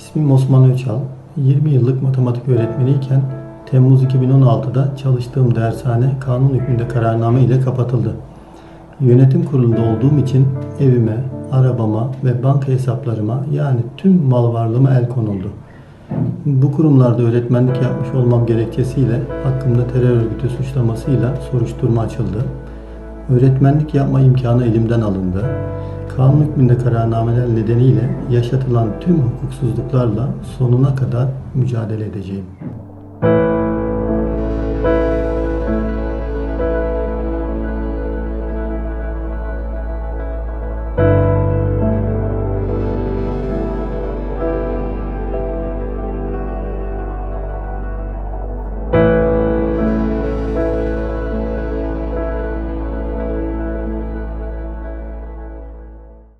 İsmim Osman Öçal. 20 yıllık matematik öğretmeniyken Temmuz 2016'da çalıştığım dershane kanun hükmünde kararname ile kapatıldı. Yönetim kurulunda olduğum için evime, arabama ve banka hesaplarıma yani tüm mal varlığıma el konuldu. Bu kurumlarda öğretmenlik yapmış olmam gerekçesiyle hakkımda terör örgütü suçlamasıyla soruşturma açıldı. Öğretmenlik yapma imkanı elimden alındı. Kanun hükmünde kararnameler nedeniyle yaşatılan tüm hukuksuzluklarla sonuna kadar mücadele edeceğim.